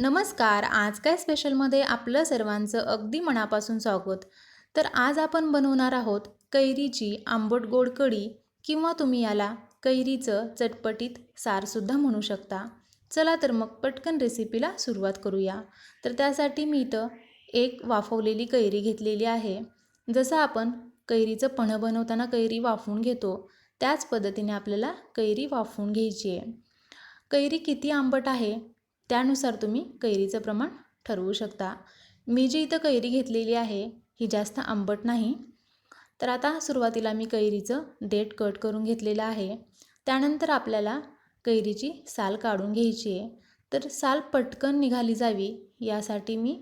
नमस्कार. आज काय स्पेशलमध्ये आपलं सर्वांचं अगदी मनापासून स्वागत. तर आज आपण बनवणार आहोत कैरीची आंबट गोड कढी किंवा तुम्ही याला कैरीचं चटपटीत सारसुद्धा म्हणू शकता. चला तर मग पटकन रेसिपीला सुरुवात करूया. तर त्यासाठी मी इथं एक वाफवलेली कैरी घेतलेली आहे. जसं आपण कैरीचं पणं बनवताना कैरी वाफवून घेतो त्याच पद्धतीने आपल्याला कैरी वाफवून घ्यायची आहे. कैरी किती आंबट आहे? त्यानुसार तुम्ही कैरीचं प्रमाण ठरवू शकता. मी जी इथं कैरी घेतलेली आहे ही जास्त आंबट नाही. तर आता सुरुवातीला मी कैरीचं देठ कट करून घेतलेलं आहे. त्यानंतर आपल्याला कैरीची साल काढून घ्यायची आहे. तर साल पटकन निघाली जावी यासाठी मी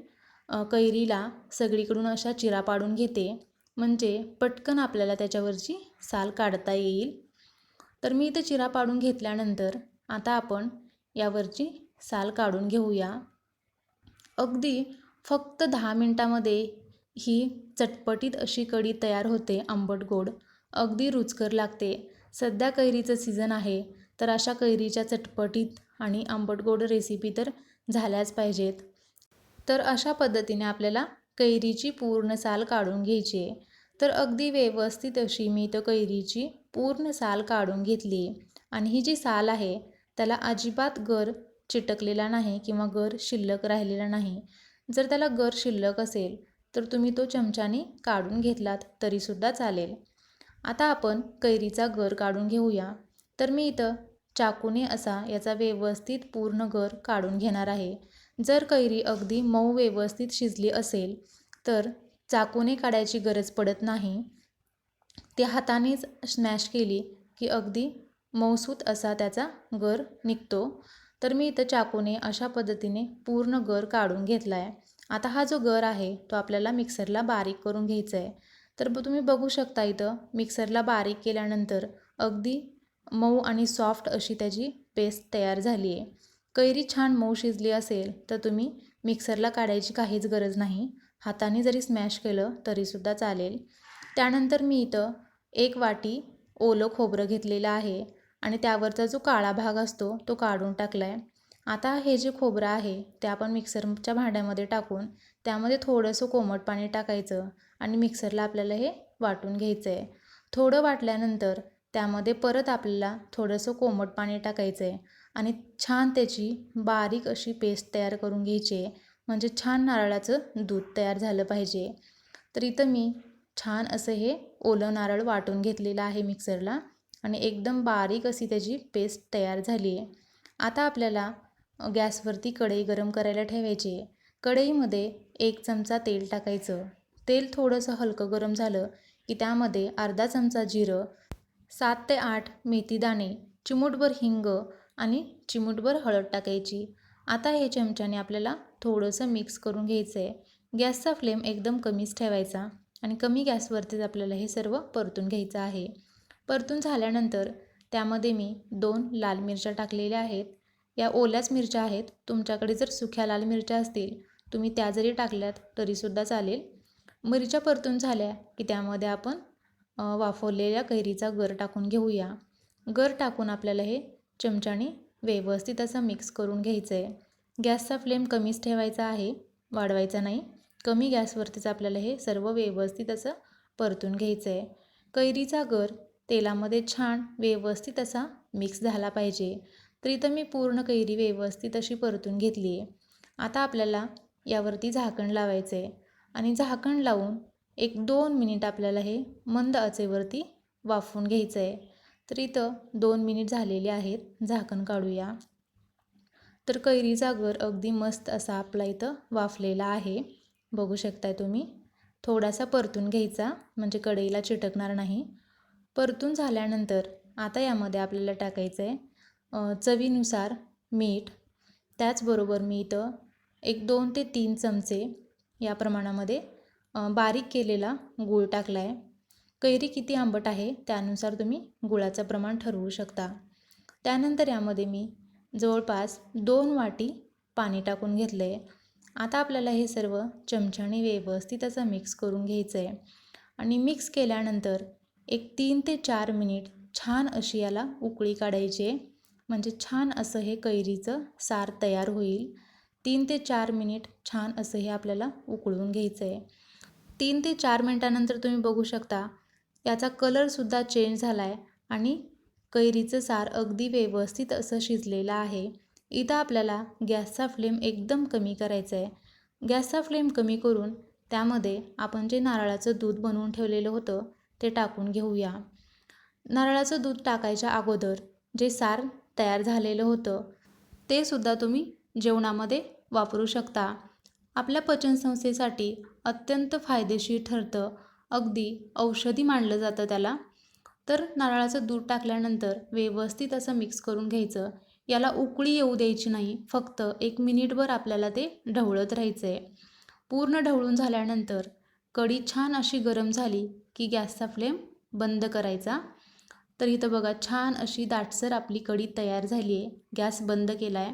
कैरीला सगळीकडून अशा चिरा पाडून घेते. म्हणजे पटकन आपल्याला त्याच्यावरची साल काढता येईल. तर मी इथं चिरा पाडून घेतल्यानंतर आता आपण यावरची साल काढून घेऊया. अगदी फक्त दहा मिनटामध्ये ही चटपटीत अशी कढी तयार होते आंबट गोड. अगदी रुचकर लागते. सध्या कैरीचं सीझन आहे तर अशा कैरीच्या चटपटीत आणि आंबट गोड रेसिपी तर झाल्याच पाहिजेत. तर अशा पद्धतीने आपल्याला कैरीची पूर्ण साल काढून घ्यायची आहे. तर अगदी व्यवस्थित अशी मी तर कैरीची पूर्ण साल काढून घेतली आणि ही जी साल आहे त्याला अजिबात गर चिटकलेला नाही किंवा गर शिल्लक राहिलेला नाही. जर त्याला गर शिल्लक असेल तर तुम्ही तो चमच्याने काढून घेतलात तरीसुद्धा चालेल. आता आपण कैरीचा गर काढून घेऊया. तर मी इथं चाकूने असा याचा व्यवस्थित पूर्ण गर काढून घेणार आहे. जर कैरी अगदी मऊ व्यवस्थित शिजली असेल तर चाकूने काढायची गरज पडत नाही. ते हातानेच स्मॅश केली की अगदी मऊसूत असा त्याचा गर निघतो. तर मी इथं चाकूने अशा पद्धतीने पूर्ण गर काढून घेतला आहे आता हा जो गर आहे तो आपल्याला मिक्सरला बारीक करून घ्यायचा आहे तर तुम्ही बघू शकता इथं मिक्सरला बारीक केल्यानंतर अगदी मऊ आणि सॉफ्ट अशी त्याची पेस्ट तयार झाली आहे कैरी छान मऊ शिजली असेल तर तुम्ही मिक्सरला काढायची काहीच गरज नाही. हाताने जरी स्मॅश केलं तरीसुद्धा चालेल. त्यानंतर मी इथं एक वाटी ओलं खोबरं घेतलेलं आहे. आणि त्यावरचा जो काळा भाग असतो तो काढून टाकला आहे आता हे जे खोबरं आहे ते आपण मिक्सरच्या भांड्यामध्ये टाकून त्यामध्ये थोडंसं कोमट पाणी टाकायचं आणि मिक्सरला आपल्याला हे वाटून घ्यायचं आहे थोडं वाटल्यानंतर त्यामध्ये परत आपल्याला थोडंसं कोमट पाणी टाकायचं आहे आणि छान त्याची बारीक अशी पेस्ट तयार करून घ्यायची आहे. म्हणजे छान नारळाचं दूध तयार झालं पाहिजे. तर इथं मी छान असं हे ओलं नारळ वाटून घेतलेलं आहे मिक्सरला. आणि एकदम बारीक अशी त्याची पेस्ट तयार झाली आहे. आता आपल्याला गॅसवरती कढई गरम करायला ठेवायची आहे. कढईमध्ये एक चमचा तेल टाकायचं. तेल थोडंसं हलकं गरम झालं की त्यामध्ये अर्धा चमचा जिरं सात ते आठ मेथीदाणे चिमूटभर हिंग आणि चिमूटभर हळद टाकायची. आता हे चमच्याने आपल्याला थोडंसं मिक्स करून घ्यायचं आहे. गॅसचा फ्लेम एकदम कमीच ठेवायचा आणि कमी गॅसवरतीच आपल्याला हे सर्व परतून घ्यायचं आहे. परतून झाल्यानंतर त्यामध्ये मी दोन लाल मिरच्या टाकलेल्या आहेत. या ओल्याच मिरच्या आहेत. तुमच्याकडे जर सुख्या लाल मिरच्या असतील तुम्ही त्या जरी टाकल्यात तरीसुद्धा चालेल. मिरच्या परतून झाल्या की त्यामध्ये आपण वाफवलेल्या कैरीचा गर टाकून घेऊया. गर टाकून आपल्याला हे चमच्याने व्यवस्थित असं मिक्स करून घ्यायचं आहे गॅसचा फ्लेम कमीच ठेवायचा आहे. वाढवायचा नाही. कमी गॅसवरतीच आपल्याला हे सर्व व्यवस्थित असं परतून घ्यायचं आहे कैरीचा गर तेलामध्ये छान व्यवस्थित असा मिक्स झाला पाहिजे. तर इथं मी पूर्ण कैरी व्यवस्थित अशी परतून घेतली आहे. आता आपल्याला यावरती झाकण लावायचं आहे आणि झाकण लावून एक दोन मिनिट आपल्याला हे मंद आचेवरती वाफवून घ्यायचं आहे तर इथं दोन मिनिट झालेले आहेत. झाकण काढूया. तर कैरीचा गर अगदी मस्त असा आपला इथं वाफलेला आहे. बघू शकताय तुम्ही. थोडासा परतून घ्यायचा. म्हणजे कढईला चिटकणार नाही. परतून झाल्यानंतर आता यामध्ये आपल्याला टाकायचं आहे चवीनुसार मीठ. त्याचबरोबर मी इथं एक दोन ते तीन चमचे या प्रमाणामध्ये बारीक केलेला गूळ टाकला आहे. कैरी किती आंबट आहे त्यानुसार तुम्ही गुळाचं प्रमाण ठरवू शकता. त्यानंतर यामध्ये मी जवळपास दोन वाटी पाणी टाकून घेतलं आहे आता आपल्याला हे सर्व चमच्याने व्यवस्थित असं मिक्स करून घ्यायचं आहे आणि मिक्स केल्यानंतर एक तीन ते चार मिनिट छान अशी याला उकळी काढायची आहे. म्हणजे छान असं हे कैरीचं सार तयार होईल. तीन ते चार मिनिट छान असं हे आपल्याला उकळून घ्यायचं आहे तीन ते चार मिनटानंतर तुम्ही बघू शकता याचा कलरसुद्धा चेंज झाला आहे आणि कैरीचं सार अगदी व्यवस्थित असं शिजलेलं आहे. इथं आपल्याला गॅसचा फ्लेम एकदम कमी करायचा आहे गॅसचा फ्लेम कमी करून त्यामध्ये आपण जे नारळाचं दूध बनवून ठेवलेलं होतं ते टाकून घेऊया. नारळाचं दूध टाकायच्या अगोदर जे सार तयार झालेलं होतं ते सुद्धा तुम्ही जेवणामध्ये वापरू शकता. आपल्या पचनसंस्थेसाठी अत्यंत फायदेशीर ठरतं. अगदी औषधी मानलं जातं त्याला. तर नारळाचं दूध टाकल्यानंतर व्यवस्थित असं मिक्स करून घ्यायचं. याला उकळी येऊ द्यायची नाही फक्त एक मिनिटभर आपल्याला ते ढवळत राहायचं आहे पूर्ण ढवळून झाल्यानंतर कढी छान अशी गरम झाली की गॅसचा फ्लेम बंद करायचा. तर इथं बघा छान अशी दाटसर आपली कढी तयार झाली आहे. गॅस बंद केला आहे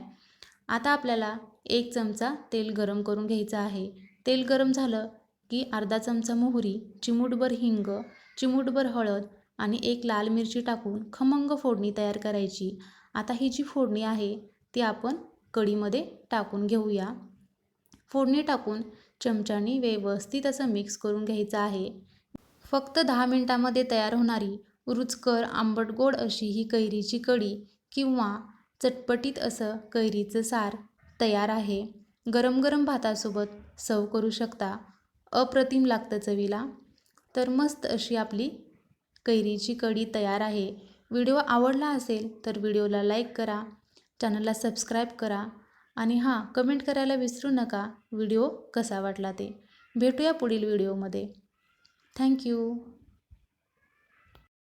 आता आपल्याला एक चमचा तेल गरम करून घ्यायचं आहे. तेल गरम झालं की अर्धा चमचा मोहरी चिमूटभर हिंग चिमूटभर हळद आणि एक लाल मिरची टाकून खमंग फोडणी तयार करायची. आता ही जी फोडणी आहे ती आपण कढीमध्ये टाकून घेऊया. फोडणी टाकून चमच्यानी व्यवस्थित असं मिक्स करून घ्यायचं आहे. फक्त दहा मिनटामध्ये तयार होणारी रुचकर आंबट गोड अशी ही कैरीची कढी किंवा चटपटीत असं कैरीचं सार तयार आहे. गरम गरम भातासोबत सर्व करू शकता. अप्रतिम लागतं चवीला. तर मस्त अशी आपली कैरीची कढी तयार आहे. व्हिडिओ आवडला असेल तर व्हिडिओला लाईक करा. चॅनलला सबस्क्राईब करा. आणि हां कमेंट करायला विसरू नका. व्हिडिओ कसा वाटला ते? भेटूया पुढील व्हिडिओमध्ये. थँक्यू.